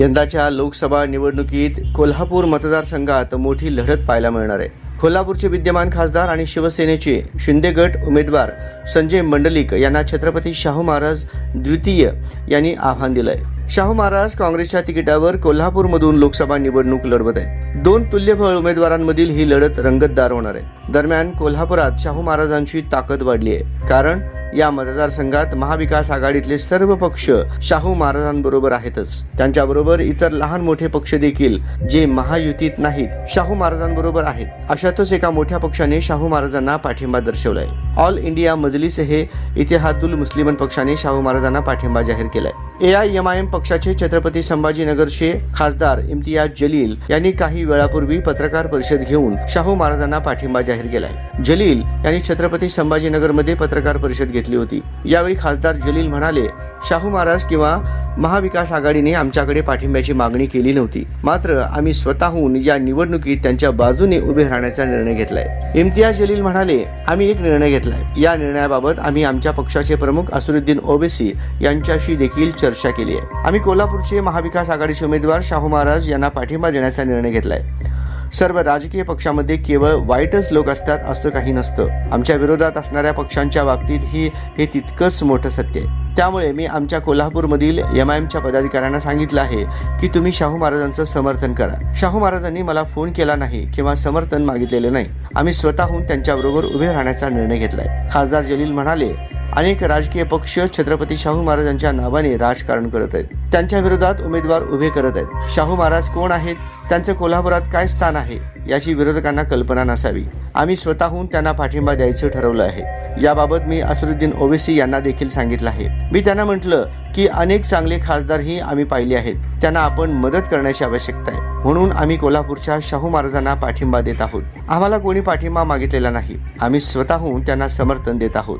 यंदाच्या लोकसभा निवडणुकीत कोल्हापूर मतदारसंघात मोठी लढत पाहायला मिळणार आहे. कोल्हापूरचे विद्यमान खासदार आणि शिवसेनेचे शिंदे गट उमेदवार संजय मंडलिक यांना छत्रपती शाहू महाराज द्वितीय यांनी आव्हान दिलंय. शाहू महाराज काँग्रेसच्या तिकिटावर कोल्हापूरमधून लोकसभा निवडणूक लढवत आहे दोन तुल्यबळ उमेदवारांमधील ही लढत रंगतदार होणार आहे. दरम्यान कोल्हापुरात शाहू महाराजांची ताकद वाढली आहे. कारण या मतदारसंघात महाविकास आघाडीतले सर्व पक्ष शाहू महाराजांबरोबर आहेतच. त्यांच्याबरोबर इतर लहान मोठे पक्ष देखील जे महायुतीत नाहीत शाहू महाराजांबरोबर आहेत. अशातच एका मोठ्या पक्षाने शाहू महाराजांना पाठिंबा दर्शवलाय. ऑल इंडिया मजलिस हे इतिहादुल मुस्लिमन पक्षाने शाहू महाराजांना पाठिंबा जाहीर केलाय. A I M I M पक्षाचे छत्रपती संभाजीनगरचे खासदार इम्तियाज जलील यांनी काही वेळापूर्वी पत्रकार परिषद घेऊन शाहू महाराजांना पाठिंबा जाहीर केलाय. जलील यांनी छत्रपती संभाजीनगरमध्ये पत्रकार परिषद घेतली होती. यावेळी खासदार जलील म्हणाले शाहू महाराज किंवा महाविकास आघाडीने आमच्याकडे पाठिंब्याची मागणी केली नव्हती. मात्र आम्ही स्वतःहून या निवडणुकीत त्यांच्या बाजूने उभे राहण्याचा निर्णय घेतलाय. इम्तियाज जलील म्हणाले आम्ही एक निर्णय घेतलाय. या निर्णयाबाबत आम्ही आमच्या पक्षाचे प्रमुख असुरुद्दीन ओबेसी यांच्याशी देखील चर्चा केली आहे. आम्ही कोल्हापूरचे महाविकास आघाडीचे उमेदवार शाहू महाराज यांना पाठिंबा देण्याचा निर्णय घेतलाय. सर्व राजकीय पक्षामध्ये केवळ वाईटच लोक असतात असं काही नसतं. आमच्या विरोधात असणाऱ्या पक्षांच्या बाबतीत ही हे तितकंच मोठं सत्य आहे. त्यामुळे मी आमच्या कोल्हापूरमधील एम आय एमच्या पदाधिकाऱ्यांना सांगितलं आहे की तुम्ही शाहू महाराजांचं समर्थन करा. शाहू महाराजांनी मला फोन केला नाही किंवा समर्थन मागितलेलं नाही. आम्ही स्वतःहून त्यांच्याबरोबर उभे राहण्याचा निर्णय घेतलाय. खासदार जलील म्हणाले अनेक राजकीय पक्ष छत्रपती शाहू महाराजांच्या नावाने राजकारण करत आहेत. त्यांच्या विरोधात उमेदवार उभे करत आहेत. शाहू महाराज कोण आहेत? त्यांचं कोल्हापुरात काय स्थान आहे? याची विरोधकांना कल्पना नसावी. आम्ही स्वतःहून त्यांना पाठिंबा द्यायचं ठरवलं आहे. याबाबत मी असरुद्दीन ओवेसी यांना देखील सांगितलं आहे. मी त्यांना म्हटलं की अनेक चांगले खासदारही आम्ही पाहिले आहेत. त्यांना आपण मदत करण्याची आवश्यकता आहे. म्हणून आम्ही कोल्हापूरच्या शाहू महाराजांना पाठिंबा देत आहोत. आम्हाला कोणी पाठिंबा मागितलेला नाही. आम्ही स्वतःहून त्यांना समर्थन देत आहोत.